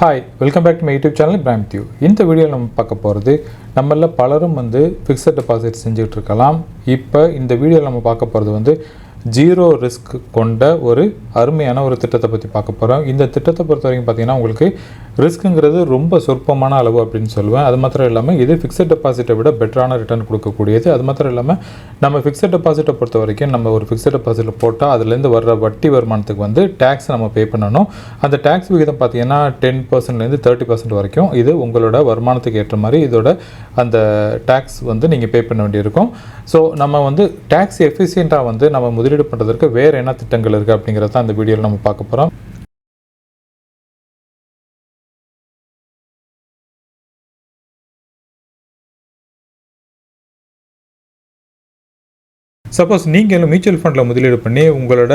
Hi welcome back to my YouTube channel from தியூ இந்த வீடியோவில் நம்ம பார்க்க போகிறது நம்மளில் பலரும் வந்து ஃபிக்ஸட் டெபாசிட் செஞ்சுட்டு இருக்கலாம். இப்போ இந்த வீடியோவில் நம்ம பார்க்க போகிறது வந்து ஜீரோ ரிஸ்க் கொண்ட ஒரு அருமையான ஒரு திட்டத்தை பற்றி பார்க்க போகிறோம் இந்த திட்டத்தை பொறுத்த வரைக்கும் பார்த்தீங்கன்னா உங்களுக்கு ரிஸ்க்குங்கிறது ரொம்ப சொற்பமான அளவு அப்படின்னு சொல்லுவேன். அது மாத்திரம் இல்லாமல் இது ஃபிக்ஸட் டெபாசிட்டை விட பெட்டரான ரிட்டர்ன் கொடுக்கக்கூடியது. அது மாத்திரம் இல்லாமல் நம்ம ஃபிக்ஸட் டெபாசிட்டை பொறுத்த வரைக்கும் நம்ம ஒரு ஃபிக்ஸட் டெபாசிட்டில் போட்டால் அதுலேருந்து வர்ற வட்டி வருமானத்துக்கு வந்து டேக்ஸ் நம்ம பே பண்ணணும். அந்த டேக்ஸ் விகிதம் பார்த்தீங்கன்னா டென் பர்சன்ட்லேருந்து தேர்ட்டி பர்சன்ட் வரைக்கும் இது உங்களோட வருமானத்துக்கு ஏற்ற மாதிரி இதோட அந்த டேக்ஸ் வந்து நீங்கள் பே பண்ண வேண்டியிருக்கும். ஸோ நம்ம வந்து டேக்ஸ் எஃபிஷியண்ட்டாக வந்து நம்ம முதலீடு முதலீடு பண்ணுறதுக்கு வேறு என்ன திட்டங்கள் இருக்குது அப்படிங்கிறத தான் அந்த வீடியோவில் நம்ம பார்க்க போகிறோம் சப்போஸ் நீங்களும் மியூச்சுவல் ஃபண்டில் முதலீடு பண்ணி உங்களோட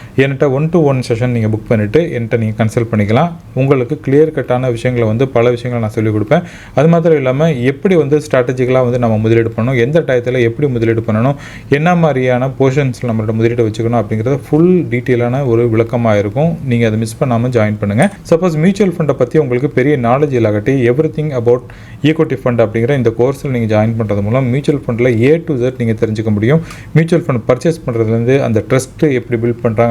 என்கிட்ட ஒன் டு ஒன் செஷன் நீங்கள் புக் பண்ணிவிட்டு என்கிட்ட நீங்கள் கன்சல்ட் பண்ணிக்கலாம். உங்களுக்கு கிளியர் கட்டான விஷயங்களை வந்து பல விஷயங்களை நான் சொல்லிக் கொடுப்பேன். அது மாத்திரம் இல்லாமல் எப்படி வந்து ஸ்ட்ராட்டஜிக்கலாக வந்து நம்ம முதலீடு பண்ணணும் எந்த டயத்தில் எப்படி முதலீடு பண்ணணும் என்ன மாதிரியான போர்ஷன்ஸில் நம்மள்ட்ட முதலீடு வச்சுக்கணும் அப்படிங்கிறத ஃபுல் டீட்டெயிலான ஒரு விளக்கமாக இருக்கும். நீங்கள் அதை மிஸ் பண்ணாமல் ஜாயின் பண்ணுங்கள் சப்போஸ் மியூச்சுவல் ஃபண்டை பற்றி உங்களுக்கு பெரிய நாலேஜ் இல்லாகட்டி everything about equity fund அப்படிங்கிற இந்த கோர்ஸில் நீங்கள் ஜாயின் பண்ணுறது மூலம் மியூச்சுவல் ஃபண்டில் ஏ டு ஜெட் நீங்கள் தெரிஞ்சுக்க முடியும். மியூச்சுவல் ஃபண்ட் பர்ச்சேஸ் பண்ணுறதுலேருந்து அந்த ட்ரஸ்ட்டு எப்படி பில்ட் பண்ணுறாங்க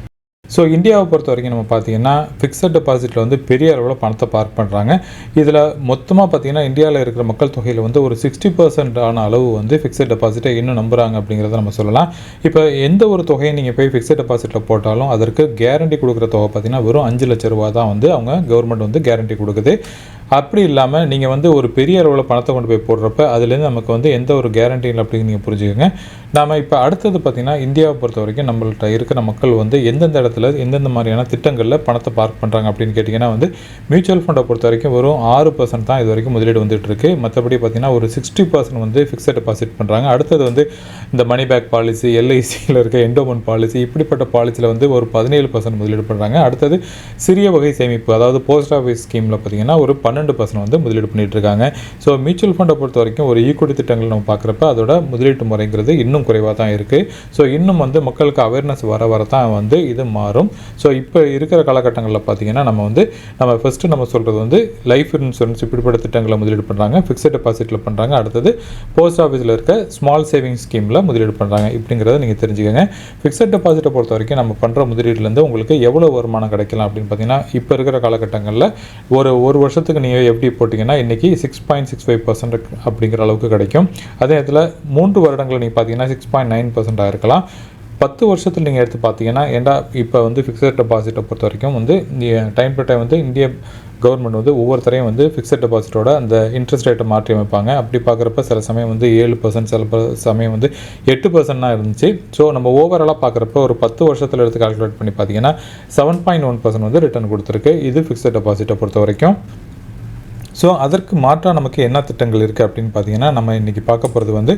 ஸோ இந்தியாவை பொறுத்த வரைக்கும் நம்ம பார்த்தீங்கன்னா ஃபிக்ஸட் டெபாசிட்டில் வந்து பெரிய அளவில் பணத்தை பார்க் பண்ணுறாங்க இதில் மொத்தமாக பார்த்தீங்கன்னா இந்தியாவில் இருக்கிற மக்கள் தொகையில் வந்து ஒரு சிக்ஸ்டி ஆன அளவு வந்து ஃபிக்ஸட் டெபாசிட்டை இன்னும் நம்புகிறாங்க அப்படிங்கிறத நம்ம சொல்லலாம். இப்போ எந்த ஒரு தொகையை நீங்கள் போய் ஃபிக்ஸட் டெபாசிட்டில் போட்டாலும் அதற்கு கேரண்டி கொடுக்குற தொகை பார்த்தீங்கன்னா வெறும் அஞ்சு லட்ச ரூபா தான் வந்து அவங்க கவர்மெண்ட் வந்து கேரண்டி கொடுக்குது. அப்படி இல்லாமல் நீங்கள் வந்து ஒரு பெரிய அளவில் பணத்தை கொண்டு போய் போடுறப்ப அதுலேருந்து நமக்கு வந்து எந்த ஒரு கேரண்டி இல்லை அப்படின்னு நீங்கள் புரிஞ்சுக்கோங்க. நாம் இப்போ அடுத்தது பார்த்திங்கன்னா இந்தியாவை பொறுத்த வரைக்கும் நம்மள்கிட்ட இருக்கிற மக்கள் வந்து எந்தெந்த இடத்துல எந்தெந்த மாதிரியான திட்டங்களில் பணத்தை பார்க் பண்ணுறாங்க அப்படின்னு கேட்டிங்கன்னா வந்து மியூச்சுவல் ஃபண்டை பொறுத்த வரைக்கும் வெறும் ஆறு பர்சன்ட் தான் இது வரைக்கும் முதலீடு வந்துட்டு இருக்கு. மற்றபடி பார்த்திங்கன்னா ஒரு சிக்ஸ்டி பர்சன்ட் வந்து ஃபிக்ஸட் டெபாசிட் பண்ணுறாங்க அடுத்தது வந்து இந்த மணி பேக் பாலிசி எல்ஐசியில் இருக்க எண்டோமன் பாலிசி இப்படிப்பட்ட பாலிசியில் வந்து ஒரு பதினேழு பர்சன்ட் முதலீடு பண்ணுறாங்க அடுத்தது சிறிய வகை சேமிப்பு அதாவது போஸ்ட் ஆஃபீஸ் ஸ்கீமில் பார்த்திங்கன்னா ஒரு பன்னெண்டு பர்சன்ட் வந்து முதலீடு பண்ணிகிட்ருக்காங்க ஸோ மியூச்சுவல் ஃபண்டை பொறுத்த வரைக்கும் ஒரு ஈக்குவிட்டி திட்டங்கள் நம்ம பார்க்குறப்ப அதோட முதலீட்டு முறைங்கிறது இன்னும் குறைவாக தான் இருக்குது ஸோ இன்னும் வந்து மக்களுக்கு அவேர்னஸ் வர வர தான் வந்து இது மாறும். ஸோ இப்போ இருக்கிற காலகட்டங்களில் பார்த்தீங்கன்னா நம்ம வந்து நம்ம ஃபஸ்ட்டு நம்ம சொல்கிறது வந்து லைஃப் இன்சூரன்ஸ் இப்படிப்பட்ட திட்டங்களை முதலீடு பண்ணுறாங்க ஃபிக்ஸட் டெபாசிட்டில் பண்ணுறாங்க அடுத்தது போஸ்ட் ஆஃபீஸில் இருக்க ஸ்மால் சேவிங் ஸ்கீமில் முதலீடு பண்ணுறாங்க இப்படிங்கிறத நீங்கள் தெரிஞ்சுக்கோங்க. ஃபிக்ஸட் டெபாசிட்டை பொறுத்த வரைக்கும் நம்ம பண்ணுற முதலீடுலேருந்து உங்களுக்கு எவ்வளோ வருமானம் கிடைக்கலாம் அப்படின்னு பார்த்தீங்கன்னா இப்போ இருக்கிற காலகட்டங்களில் ஒரு ஒரு வருஷத்துக்கு நீங்கள் நீங்கள் எப்படி போட்டிங்கன்னா இன்றைக்கி six point six five percent அப்படிங்கிற அளவுக்கு கிடைக்கும். அதே நேரத்தில் மூன்று வருடங்கள் நீங்கள் பார்த்தீங்கன்னா சிக்ஸ் பாயிண்ட் நைன் பர்சன்டாக இருக்கலாம். பத்து வருஷத்தில் நீங்கள் எடுத்து பார்த்தீங்கன்னா ஏன்டா இப்போ வந்து ஃபிக்ஸட் டெபாசிட்டை பொறுத்த வரைக்கும் வந்து டைம் டு டைம் வந்து இந்திய கவர்மெண்ட் வந்து ஒவ்வொருத்தரையும் வந்து ஃபிக்ஸட் டெபாசிட்டோட அந்த இன்ட்ரெஸ்ட் ரேட்டை மாற்றி அமைப்பாங்க. அப்படி பார்க்குறப்ப சில சமயம் வந்து ஏழு பர்சன்ட் சில ப- சமயம் வந்து எட்டு பர்சன்ட்னா இருந்துச்சு. ஸோ நம்ம ஓவராலாக பார்க்குறப்ப ஒரு பத்து வருஷத்தில் எடுத்து கால்குலேட் பண்ணி பார்த்தீங்கன்னா செவன் பாயிண்ட் ஒன் பர்சன்ட் வந்து ரிட்டர்ன் கொடுத்துருக்கு. இது ஃபிக்ஸட் டெபாசிட்டை பொறுத்த வரைக்கும். ஸோ அதற்கு மாற்றாக நமக்கு என்ன திட்டங்கள் இருக்குது அப்படின்னு பார்த்தீங்கன்னா நம்ம இன்றைக்கி பார்க்க போகிறது வந்து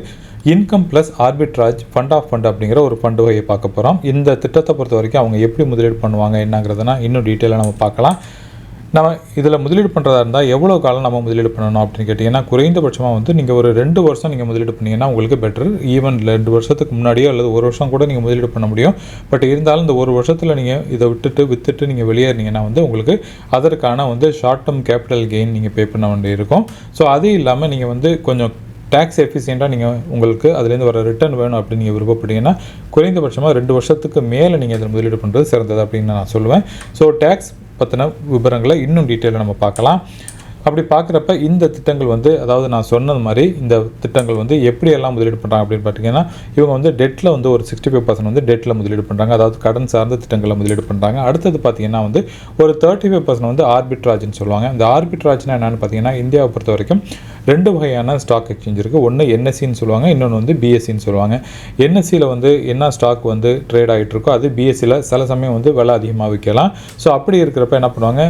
income plus arbitrage fund of fund அப்படிங்கிற ஒரு ஃபண்டு வகையை பார்க்க போகிறோம் இந்த திட்டத்தை பொறுத்த வரைக்கும் அவங்க எப்படி முதலீடு பண்ணுவாங்க என்னங்கிறதுனா இன்னும் டீட்டெயிலாக நம்ம பார்க்கலாம். நம்ம இதில் முதலீடு பண்ணுறதா இருந்தால் எவ்வளோ காலம் நம்ம முதலீடு பண்ணணும் அப்படின்னு கேட்டிங்கன்னா குறைந்தபட்சமாக வந்து நீங்கள் ஒரு ரெண்டு வருஷம் நீங்கள் முதலீடு பண்ணீங்கன்னா உங்களுக்கு பெட்டர் ஈவன் ரெண்டு வருஷத்துக்கு முன்னாடியோ அல்லது ஒரு வருஷம் கூட நீங்கள் முதலீடு பண்ண முடியும். பட் இருந்தாலும் இந்த ஒரு வருஷத்தில் நீங்கள் இதை விட்டுட்டு வித்துட்டு நீங்கள் வெளியேறினீங்கன்னா வந்து உங்களுக்கு அதற்கான வந்து ஷார்ட் டேர்ம் கேபிட்டல் கெயின் நீங்கள் பே பண்ண வேண்டியிருக்கும் ஸோ அது இல்லாமல் நீங்கள் வந்து கொஞ்சம் டேக்ஸ் எஃபிஷியண்ட்டாக நீங்கள் உங்களுக்கு அதுலேருந்து வர ரிட்டர்ன் வேணும் அப்படின்னு நீங்கள் விருப்பப்பட்டீங்கன்னா குறைந்தபட்சமாக ரெண்டு வருஷத்துக்கு மேலே நீங்கள் அதில் முதலீடு பண்ணுறது சிறந்தது அப்படின்னு நான் சொல்லுவேன். ஸோ டேக்ஸ் பற்றின விவரங்களை இன்னும் டீட்டெயிலாக நம்ம பார்க்கலாம். அப்படி பார்க்குறப்ப இந்த திட்டங்கள் வந்து அதாவது நான் சொன்னது மாதிரி இந்த திட்டங்கள் வந்து எப்படியெல்லாம் முதலீடு பண்ணுறாங்க அப்படின்னு பார்த்தீங்கன்னா இவங்க வந்து டெட்டில் வந்து ஒரு சிக்ஸ்டி ஃபைவ் பர்சன்ட் வந்து டெட்டில் முதலீடு பண்ணுறாங்க அதாவது கடன் சார்ந்த திட்டங்களில் முதலீடு பண்ணுறாங்க அடுத்தது பார்த்தீங்கன்னா வந்து ஒரு தேர்ட்டி ஃபைவ் பர்சன்ட் வந்து ஆர்பிட்ராஜ்னு சொல்லுவாங்க. இந்த ஆர்பிட்ராஜ்னா என்னென்னு பார்த்தீங்கன்னா இந்தியாவை பொறுத்த வரைக்கும் ரெண்டு வகையான ஸ்டாக் எக்ஸ்சேஞ்ச் இருக்குது ஒன்று என்எஸ்சின்னு சொல்லுவாங்க இன்னொன்று வந்து பிஎஸ்சின்னு சொல்லுவாங்க. என்எஸ்சியில் வந்து என்ன ஸ்டாக் வந்து ட்ரேட் ஆகிட்டு இருக்கோ அது பிஎஸ்சியில் சில சமயம் வந்து விலை அதிகமாக விற்கலாம். ஸோ அப்படி இருக்கிறப்ப என்ன பண்ணுவாங்க?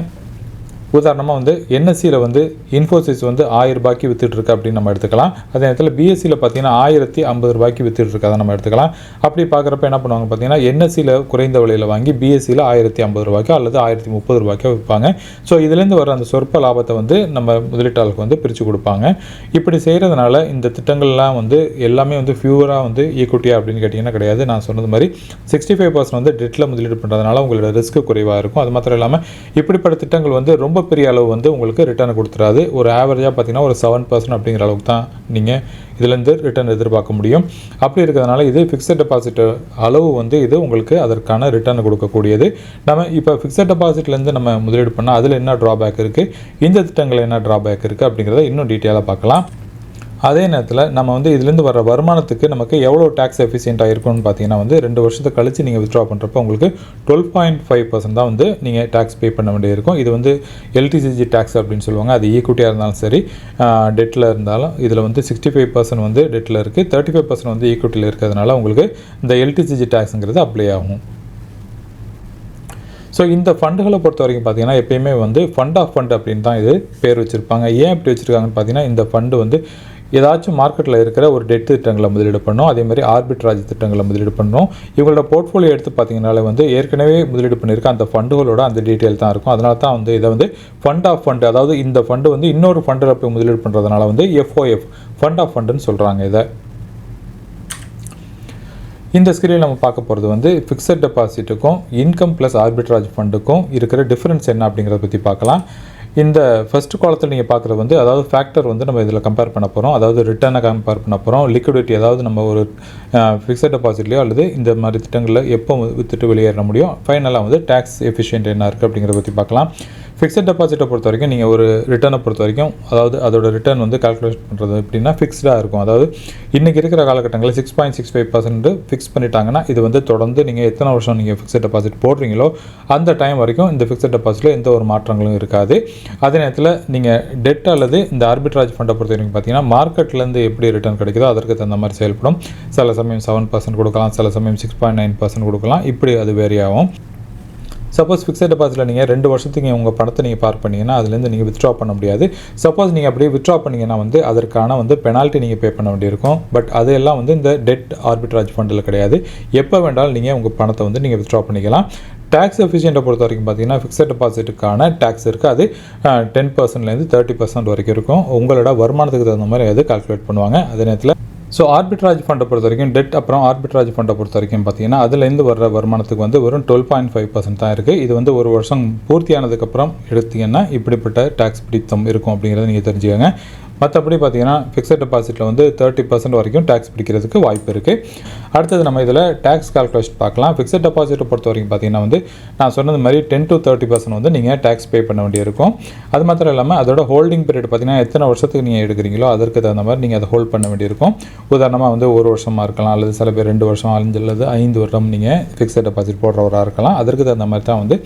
உதாரணமாக வந்து என்எஸ்சியில் வந்து இன்ஃபோசிஸ் வந்து ஆயிரம் ரூபாய்க்கு வித்துட்டு இருக்கு அப்படின்னு நம்ம எடுத்துக்கலாம். அதே நேரத்தில் பிஎஸ்சியில் பார்த்தீங்கன்னா ஆயிரத்தி ஐம்பது ரூபாய்க்கு வித்துட்டு நம்ம எடுத்துக்கலாம். அப்படி பார்க்குறப்ப என்ன பண்ணுவாங்க பார்த்தீங்கன்னா என்எஸ்சியில் குறைந்த விலையில் வாங்கி பிஎஸ்சியில் ஆயிரத்தி ஐம்பது ரூபாய்க்கோ அல்லது ஆயிரத்தி முப்பது ரூபாய்க்கோ விற்பாங்க ஸோ இதுலேருந்து வர அந்த சொற்ப லாபத்தை வந்து நம்ம முதலீட்டாளருக்கு வந்து பிரித்து கொடுப்பாங்க. இப்படி செய்கிறதுனால இந்த திட்டங்கள்லாம் வந்து எல்லாமே வந்து ஃபியூவராக வந்து ஈக்குட்டியா அப்படின்னு கேட்டிங்கன்னா கிடையாது. நான் சொன்னது மாதிரி சிக்ஸ்டி ஃபைவ் பர்சன்ட் வந்து டெட்டில் முதலீடு பண்ணுறதுனால உங்களோட ரிஸ்க் குறைவாக இருக்கும். அது மாத்திரம் இல்லாமல் இப்படிப்பட்ட திட்டங்கள் வந்து ரொம்ப பெரிய அளவு வந்து உங்களுக்கு ரிட்டர்ன் கொடுத்துறாது. ஒரு ஆவரேஜாக பார்த்தீங்கன்னா ஒரு செவன் பர்சன்ட் அப்படிங்கிற அளவுக்கு தான் நீங்கள் இதுலேருந்து ரிட்டர்ன் எதிர்பார்க்க முடியும். அப்படி இருக்கிறதுனால இது ஃபிக்ஸட் டெபாசிட் அளவு வந்து இது உங்களுக்கு அதற்கான ரிட்டர்ன் கொடுக்கக்கூடியது. நம்ம இப்போ ஃபிக்ஸட் டெபாசிட்லேருந்து நம்ம முதலீடு பண்ணால் அதில் என்ன ட்ராபேக் இருக்குது இந்த திட்டங்கள் என்ன ட்ராபேக் இருக்குது அப்படிங்கிறத இன்னும் டீட்டெயிலாக பார்க்கலாம். அதே நேரத்தில் நம்ம வந்து இதுலேருந்து வர வருமானத்துக்கு நமக்கு எவ்வளோ டேக்ஸ் எஃபிஷியண்ட்டாக இருக்கும்னு பார்த்தீங்கன்னா வந்து ரெண்டு வருஷத்தை கழித்து நீங்கள் வித்ட்ரா பண்ணுறப்ப உங்களுக்கு டுவெல் பாயிண்ட் ஃபைவ் பர்சன்ட் தான் வந்து நீங்கள் டேக்ஸ் பே பண்ண வேண்டியிருக்கும் இது வந்து எல்டிசிஜி டேக்ஸ் அப்படின்னு சொல்லுவாங்க. அது ஈக்குவிட்டியாக இருந்தாலும் சரி டெட்டில் இருந்தாலும் இதில் வந்து சிக்ஸ்டி ஃபைவ் பர்சன்ட் வந்து டெட்டில் இருக்குது தேர்ட்டி ஃபைவ் பர்சன்ட் வந்து ஈக்குவிட்டியில் இருக்கிறதுனால உங்களுக்கு இந்த எல்டிசிஜி டேக்ஸுங்கிறது அப்ளை ஆகும். ஸோ இந்த ஃபண்டுகளை பொறுத்த வரைக்கும் பார்த்தீங்கன்னா எப்பயுமே வந்து ஃபண்ட் ஆஃப் ஃபண்ட் அப்படின்னு தான் இது பேர் வச்சுருப்பாங்க. ஏன் இப்படி வச்சுருக்காங்கன்னு பார்த்தீங்கன்னா இந்த ஃபண்டு வந்து ஏதாச்சும் மார்க்கெட்டில் இருக்கிற ஒரு டெட் திட்டங்களை முதலீடு பண்ணோம் அதே மாதிரி ஆர்பிட்ராஜ் திட்டங்களை முதலீடு பண்ணோம் இவங்களோட போர்ட்ஃபோலியோ எடுத்து பார்த்தீங்கனாலே வந்து ஏற்கனவே முதலீடு பண்ணியிருக்க அந்த ஃபண்டுகளோட அந்த டீட்டெயில் தான் இருக்கும். அதனால தான் வந்து இதை வந்து ஃபண்ட் ஆஃப் ஃபண்டு அதாவது இந்த ஃபண்டு வந்து இன்னொரு ஃபண்டில் போய் முதலீடு பண்ணுறதுனால வந்து எஃப்ஓஎஃப் ஃபண்ட் ஆஃப் ஃபண்டுன்னு சொல்கிறாங்க இதை. இந்த ஸ்கிரீனில் நம்ம பார்க்க போகிறது வந்து ஃபிக்ஸட் டெபாசிட்டுக்கும் இன்கம் ப்ளஸ் ஆர்பிட்ராஜ் ஃபண்டுக்கும் இருக்கிற டிஃப்ரென்ஸ் என்ன அப்படிங்கிறத பற்றி பார்க்கலாம். இந்த ஃபஸ்ட்டு காலத்தில் நீங்கள் பார்க்குறது வந்து அதாவது ஃபேக்டர் வந்து நம்ம இதில் கம்பேர் பண்ண போகிறோம் அதாவது ரிட்டர்னை கம்பேர் பண்ண போகிறோம் லிக்விடிட்டி அதாவது நம்ம ஒரு ஃபிக்ஸட் டெபாசிட்லையோ அல்லது இந்த மாதிரி திட்டங்களில் எப்போ வித்துட்டு வெளியேற முடியும்? ஃபைனலாக வந்து டேக்ஸ் எஃபிஷியன்ட் என்ன இருக்குது அப்படிங்கிறத பற்றி பார்க்கலாம். ஃபிக்ஸட் டெபாசிட்டை பொறுத்த வரைக்கும் நீங்கள் ஒரு ரிட்டர்னை பொறுத்த வரைக்கும் அதாவது அதோட ரிட்டர்ன் வந்து கால்குலேட் பண்ணுறது எப்படின்னா ஃபிக்ஸ்டாக இருக்கும். அதாவது இன்றைக்கி இருக்கிற காலகட்டங்களில் six point six five percent fix பண்ணிட்டாங்கன்னா இது வந்து தொடர்ந்து நீங்கள் எத்தனை வருஷம் நீங்கள் ஃபிக்ஸட் டெபாசிட் போடுறீங்களோ அந்த டைம் வரைக்கும் இந்த ஃபிக்ஸட் டெபாசிட்டில் எந்த ஒரு மாற்றங்களும் இருக்காது. அதே நேரத்தில் நீங்கள் டெட் அல்லது இந்த ஆர்பிட்ராஜ் ஃபண்டை பொறுத்த வரைக்கும் பார்த்தீங்கன்னா மார்க்கெட்லேருந்து எப்படி ரிட்டர்ன் கிடைக்குதோ அதற்கு தகுந்த மாதிரி செயல்படும். சில சமயம் செவன் பர்சன்ட் கொடுக்கலாம் சில சமயம் சிக்ஸ் பாயிண்ட் நைன் பர்சன்ட் கொடுக்கலாம். இப்படி அது வேரி ஆகும். சப்போஸ் ஃபிக்ஸட் டெபாசிட்டில் நீங்கள் ரெண்டு வருஷத்துக்கு உங்கள் பணத்தை நீங்கள் பார்க் பண்ணிங்கன்னா அதுலேருந்து நீங்கள் வித்ட்ரா பண்ண முடியாது. சப்போஸ் நீங்கள் அப்படியே வித்ட்ரா பண்ணிங்கன்னா வந்து அதற்கான வந்து பெனால்ட்டி நீங்கள் பே பண்ண வேண்டியிருக்கும். பட் அதெல்லாம் வந்து இந்த டெட் ஆர்பிட்ராஜ் ஃபண்டில் கிடையாது. எப்போ வேண்டாலும் நீங்கள் உங்கள் பணத்தை வந்து நீங்கள் வித்ட்ரா பண்ணிக்கலாம். டேக்ஸ் எஃபிஷியண்ட்டை பொறுத்த வரைக்கும் பார்த்தீங்கன்னா ஃபிக்ஸட் டெபாசிட்டுக்கான டேக்ஸ் இருக்குது அது டென் பர்சன்ட்லேருந்து தேர்ட்டி பர்சன்ட் வரைக்கும் இருக்கும். உங்களோட வருமானத்துக்கு தகுந்த மாதிரி அது கால்குலேட் பண்ணுவாங்க. அதே நேரத்தில் ஸோ ஆர்பிட்ராஜ் ஃபண்டை பொறுத்த வரைக்கும் டெட் அப்புறம் ஆர்பிட்ராஜ் ஃபண்டை பொறுத்த வரைக்கும் பார்த்தீங்கன்னா அதுலேருந்து வர்ற வருமானத்துக்கு வந்து வெறும் டுவெல் பாயிண்ட் ஃபைவ் பர்சன்ட் தான் இருக்குது இது வந்து ஒரு வருஷம் பூர்த்தியானதுக்கப்புறம் எடுத்தீங்கன்னா இப்படிப்பட்ட டேக்ஸ் பிடித்தம் இருக்கும் அப்படிங்கிறத நீங்கள் தெரிஞ்சுக்கோங்க. மற்றபடி பார்த்தீங்கன்னா ஃபிக்ஸட் டெபாசிட்டில் வந்து தேர்ட்டி பர்சன்ட் வரைக்கும் டேக்ஸ் பிடிக்கிறதுக்கு வாய்ப்பு இருக்குது அடுத்தது நம்ம இதில் டேக்ஸ் கால்குலேஷன் பார்க்கலாம். ஃபிக்ஸட் டெபாசிட்டை பொறுத்த வரைக்கும் பார்த்தீங்கன்னா வந்து நான் சொன்னது மாதிரி டென் டு தேர்ட்டி பர்சன்ட் வந்து நீங்கள் டேக்ஸ் பே பண்ண வேண்டியிருக்கும். அது மாத்திரம் இல்லாமல் அதோட ஹோல்டிங் பீரியட் பார்த்தீங்கன்னா எத்தனை வருஷத்துக்கு நீங்கள் எடுக்கிறீங்களோ அதற்கு தகுந்த மாதிரி நீங்கள் அதை ஹோல்ட் பண்ண வேண்டியிருக்கும். உதாரணமாக வந்து ஒரு வருஷமாக இருக்கலாம் அல்லது சில பேர் ரெண்டு வருஷம் அஞ்சு அல்லது ஐந்து வருடம் நீங்கள் ஃபிக்ஸட் டெபாசிட் போடுறவராக இருக்கலாம். அதற்கு தகுந்த மாதிரி தான் வந்து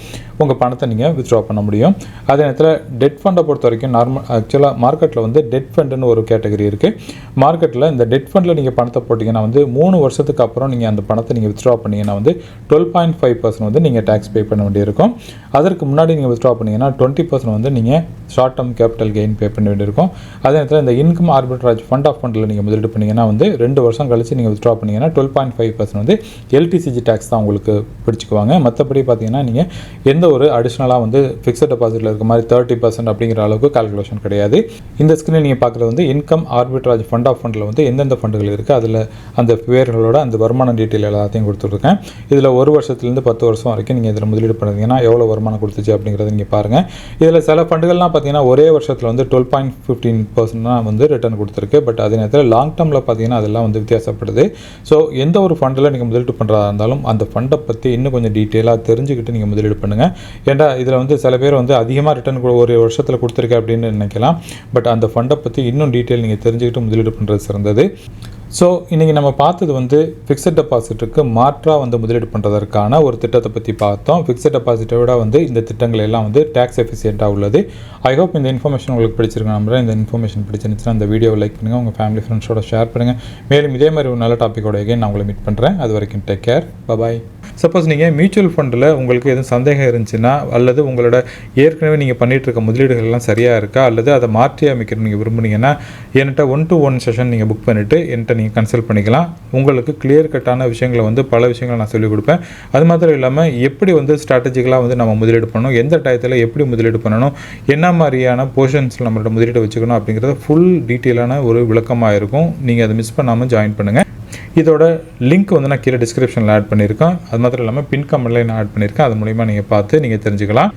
உங்கள் பணத்தை நீங்கள் வித்ட்ரா பண்ண முடியும். அதே நேரத்தில் டெட் ஃபண்டை பொறுத்த வரைக்கும் நார்மல் ஆக்சுவலாக மார்க்கெட்டில் வந்து டெட் ஃபண்டுன்னு ஒரு கேட்டகரி இருக்குது மார்க்கெட்டில் இந்த டெட் ஃபண்டில் நீங்கள் பணத்தை போட்டிங்கன்னா வந்து மூணு வருஷத்துக்கு அப்புறம் நீங்கள் அந்த பணத்தை நீங்கள் வித்ட்ரா பண்ணீங்கன்னா வந்து டுவெல் பாயிண்ட் ஃபைவ் பர்சன்ட் வந்து நீங்கள் டேக்ஸ் பே பண்ண வேண்டியிருக்கும். அதற்கு முன்னாடி நீங்கள் வித்ட்ரா பண்ணீங்கன்னா டுவெண்ட்டி பர்சன்ட் வந்து நீங்கள் short term capital gain pay பண்ண வேண்டியிருக்கும். அதே நேரத்தில் இந்த இன்கம் ஆர்பிட்ராஜ் ஃபண்ட் ஆஃப் ஃபண்டில் நீங்கள் முதலீடு பண்ணிங்கன்னா வந்து ரெண்டு வருஷம் கழிச்சு நீங்கள் வித்ட்ரா பண்ணிங்கன்னா டுவெல் பாயிண்ட் ஃபைவ் பர்சன்ட் வந்து எல்டிசிஜி டேக்ஸ் தான் உங்களுக்கு பிடிச்சிக்குவாங்க. மற்றபடி பார்த்தீங்கன்னா நீங்கள் எந்த ஒரு அடிஷ்னலாக வந்து ஃபிக்ஸட் டெபாசிட்டில் இருக்க மாதிரி தேர்ட்டி பர்சன்ட் அப்படிங்கிற அளவுக்கு கால்குலேஷன் கிடையாது. இந்த ஸ்க்ரீனில் நீங்கள் பார்க்குறது வந்து இன்கம் ஆர்பிட்ராஜ் ஃபண்ட் ஆஃப் ஃபண்டில் வந்து எந்தெந்த ஃபண்டுகள் இருக்குது அதில் அந்த பேர்களோட அந்த வருமான டீட்டெயில் எல்லாத்தையும் கொடுத்துருக்கேன் இதில் ஒரு வருஷத்துலேருந்து பத்து வருஷம் வரைக்கும் நீங்கள் இதில் முதலீடு பண்ணுறீங்கன்னா எவ்வளோ வருமானம் கொடுத்துச்சு அப்படிங்கிறத நீங்கள் பாருங்கள் இதில் சில ஃபண்டுகள்லாம் பார்த்தீங்கன்னா ஒரே வருஷத்தில் வந்து டுவெல் பாயிண்ட் ஃபிஃப்டீன் பர்சன்ட் வந்து ரிட்டர்ன் கொடுத்துருக்கு. பட் அதே நேரத்தில் லாங் டேர்மில் பார்த்தீங்கன்னா அதெல்லாம் வந்து வித்தியாசப்படுது. ஸோ எந்த ஒரு ஃபண்டில் நீங்கள் முதலீடு பண்ணுறதா இருந்தாலும் அந்த ஃபண்டை பற்றி இன்னும் கொஞ்சம் டீட்டெயிலாக தெரிஞ்சுக்கிட்டு நீங்கள் முதலீடு பண்ணுங்கள் ஏன்டா இதில் வந்து சில பேர் வந்து அதிகமாக ரிட்டர்ன் ஒரு வருஷத்தில் கொடுத்துருக்கு அப்படின்னு நினைக்கலாம். பட் அந்த ஃபண்டை பற்றி இன்னும் டீட்டெயில் நீங்கள் தெரிஞ்சுக்கிட்டு முதலீடு பண்ணுறது சிறந்தது. ஸோ இன்றைக்கி நம்ம பார்த்தது வந்து ஃபிக்ஸட் டெபாசிட்டுக்கு மாற்றாக வந்து முதலீடு பண்ணுறதற்கான ஒரு திட்டத்தை பற்றி பார்த்தோம். ஃபிக்ஸட் டெபாசிட்டை விட வந்து இந்த திட்டங்கள் எல்லாம் வந்து டேக்ஸ் எஃபிஷியண்ட்டாக உள்ளது. ஐ ஹோப் இந்த இன்ஃபர்மேஷன் உங்களுக்கு பிடிச்சிருக்கு நம்புறேன். இந்த இன்ஃபர்மேஷன் பிடிச்சிருந்துச்சுன்னா அந்த வீடியோவை லைக் பண்ணுங்கள் உங்கள் ஃபேமிலி ஃப்ரெண்ட்ஸோட ஷேர் பண்ணுங்கள் மேலும் இதே மாதிரி ஒரு நல்ல டாப்பிக்கோட எகைன் நான் உங்களை மீட் பண்ணுறேன் அது வரைக்கும் take care bye bye suppose நீங்கள் மியூச்சுவல் ஃபண்டில் உங்களுக்கு எதுவும் சந்தேகம் இருந்துச்சுன்னா அல்லது உங்களோட ஏற்கனவே நீங்கள் பண்ணிகிட்ருக்க இருக்க சரியாக இருக்கா அல்லது அதை மாற்றி அமைக்கணும் நீங்கள் விரும்புனீங்கன்னா என்கிட்ட ஒன் டு ஒன் செஷன் நீங்கள் புக் பண்ணிவிட்டு என்கிட்ட நீங்கள் கன்சல்ட் பண்ணிக்கலாம். உங்களுக்கு கிளியர் கட்டான விஷயங்களை வந்து பல விஷயங்களை நான் சொல்லிக் கொடுப்பேன். அது மாத்திரம் இல்லாமல் எப்படி வந்து ஸ்ட்ராட்டஜிக்கலாக வந்து நம்ம முதலீடு பண்ணணும் எந்த டயத்தில் எப்படி முதலீடு பண்ணணும் என்ன மாதிரியான போர்ஷன்ஸில் நம்மளோட முதலீடு வச்சுக்கணும் அப்படிங்கிறத ஃபுல் டீட்டெயிலான ஒரு விளக்கமாக இருக்கும். நீங்கள் அதை மிஸ் பண்ணாமல் ஜாயின் பண்ணுங்கள் இதோட லிங்க் வந்து நான் கீழே டிஸ்கிரிப்ஷனில் ஆட் பண்ணியிருக்கேன். அது மாத்திரம் இல்லாமல் பின் கமெண்ட்ல நான் ஆட் பண்ணியிருக்கேன். அது மூலிமா நீங்கள் பார்த்து நீங்கள் தெரிஞ்சுக்கலாம்.